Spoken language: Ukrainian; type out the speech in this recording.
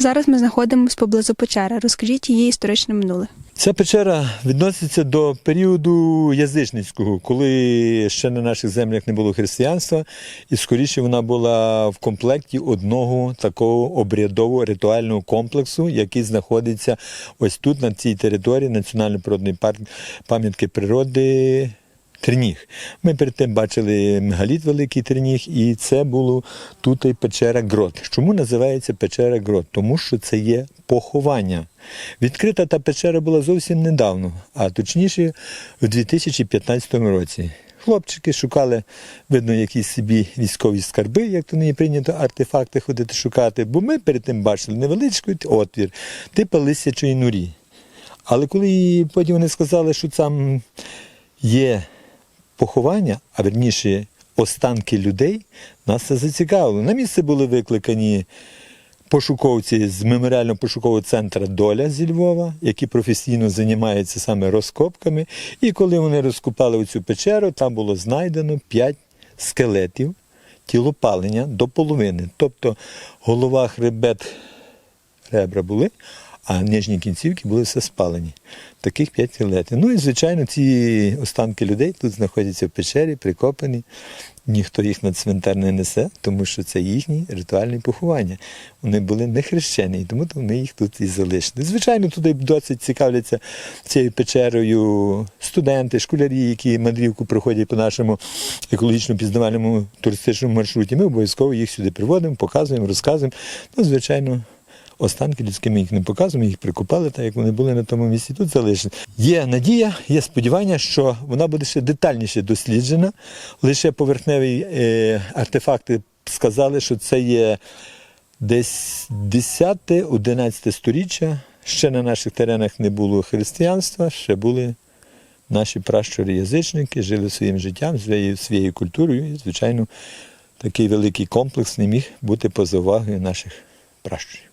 Зараз ми знаходимося поблизу печери. Розкажіть її історичне минуле. Ця печера відноситься до періоду язичницького, коли ще на наших землях не було християнства, і скоріше вона була в комплекті одного такого обрядового ритуального комплексу, який знаходиться ось тут, на цій території національно-природної парк пам'ятки природи. Терніг. Ми перед тим бачили мегаліт великий Терніг, і це було тут і печера Грот. Чому називається печера Грот? Тому що це є поховання. Відкрита та печера була зовсім недавно, а точніше у 2015 році. Хлопчики шукали, видно, якісь собі військові скарби, як то нині прийнято артефакти ходити шукати, бо ми перед тим бачили невеличкий отвір, типу лисячої нурі. Але коли потім вони сказали, що там є поховання, а верніше останки людей, нас це зацікавило. На місце були викликані пошуковці з меморіально-пошукового центру Доля зі Львова, які професійно займаються саме розкопками. І коли вони розкопали цю печеру, там було знайдено 5 скелетів тілопалення до половини. Тобто голова, хребет, ребра були, а нижні кінцівки були все спалені. Таких п'ять скелетів. Ну і, звичайно, ці останки людей тут знаходяться в печері, прикопані. Ніхто їх на цвинтар не несе, тому що це їхні ритуальні поховання. Вони були не хрещені, тому то ми їх тут і залишили. Звичайно, туди досить цікавляться цією печерою студенти, школярі, які мандрівку проходять по нашому екологічно пізнавальному туристичному маршруті. Ми обов'язково їх сюди приводимо, показуємо, розказуємо. Ну, звичайно. Останки людські ми їх не показуємо, їх прикопали, так як вони були на тому місці. Тут залишені. Є надія, є сподівання, що вона буде ще детальніше досліджена. Лише поверхневі е, артефакти сказали, що це є десь 10-11 сторіччя. Ще на наших теренах не було християнства, ще були наші пращури-язичники, жили своїм життям, своєю, своєю культурою. І, звичайно, такий великий комплекс не міг бути поза увагою наших пращурів.